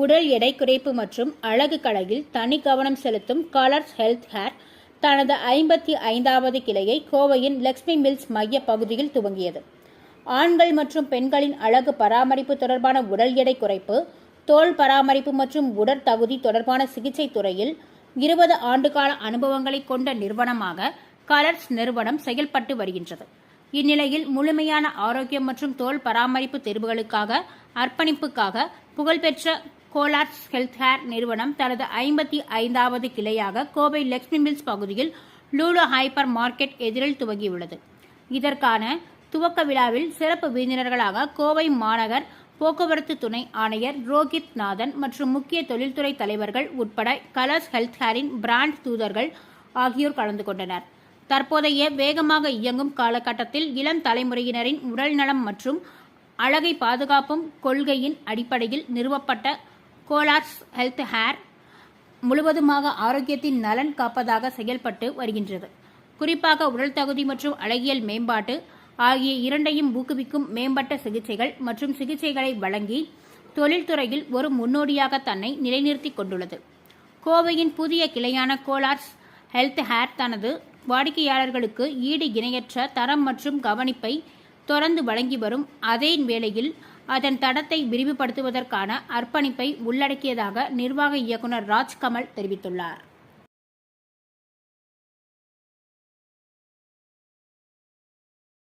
உடல் எடை குறைப்பு மற்றும் அழகு கலையில் தனி கவனம் செலுத்தும் கலர்ஸ் ஹெல்த் ஹேர் தனது ஐம்பத்தி ஐந்தாவது கிளையை கோவையின் லக்ஷ்மி மில்ஸ் மைய பகுதியில் துவங்கியது. ஆண்கள் மற்றும் பெண்களின் அழகு பராமரிப்பு தொடர்பான உடல் எடை குறைப்பு தோல் பராமரிப்பு மற்றும் உடற்தகுதி தொடர்பான சிகிச்சை துறையில் இருபது ஆண்டுகால அனுபவங்களை கொண்ட நிறுவனமாக கலர்ஸ் நிறுவனம் செயல்பட்டு வருகின்றது. இந்நிலையில் முழுமையான ஆரோக்கியம் மற்றும் தோல் பராமரிப்பு தேர்வுகளுக்காக அர்ப்பணிப்புக்காக புகழ்பெற்ற கோலார்ஸ் ஹெல்த் ஹேர் நிறுவனம் தனது ஐம்பத்தி ஐந்தாவது கிளையாக கோவை லக்ஷ்மி மில்ஸ் பகுதியில் லூலோ ஹைப்பர் மார்க்கெட் எதிரில் துவங்கியுள்ளது. இதற்கான துவக்க விழாவில் சிறப்பு விருந்தினர்களாக கோவை மாநகர் போக்குவரத்து துணை ஆணையர் ரோஹித் நாதன் மற்றும் முக்கிய தொழில்துறை தலைவர்கள் உட்பட கலர்ஸ் ஹெல்த் ஹேரின் பிராண்ட் தூதர்கள் ஆகியோர் கலந்து கொண்டனர். தற்போதைய வேகமாக இயங்கும் காலகட்டத்தில் இளம் தலைமுறையினரின் உடல்நலம் மற்றும் அழகை பாதுகாப்பும் கொள்கையின் அடிப்படையில் நிறுவப்பட்ட கோலார்ஸ் ஹெல்த் ஹேர் முழுவதுமாக ஆரோக்கியத்தின் நலன் காப்பதாக செயல்பட்டு வருகின்றது. குறிப்பாக உடல் தகுதி மற்றும் அழகியல் மேம்பாட்டு ஆகிய இரண்டையும் ஊக்குவிக்கும் மேம்பட்ட சிகிச்சைகள் மற்றும் சிகிச்சைகளை வழங்கி தொழில்துறையில் ஒரு முன்னோடியாக தன்னை நிலைநிறுத்திக் கொண்டுள்ளது. கோவையின் புதிய கிளையான கோலார்ஸ் ஹெல்த் ஹேர் தனது வாடிக்கையாளர்களுக்கு ஈடு இணையற்ற தரம் மற்றும் கவனிப்பை தொடர்ந்து வழங்கி வரும் அதே வேளையில் அதன் தடத்தை விரிவுபடுத்துவதற்கான அர்ப்பணிப்பை உள்ளடக்கியதாக நிர்வாக இயக்குநர் ராஜ்கமல் தெரிவித்துள்ளார்.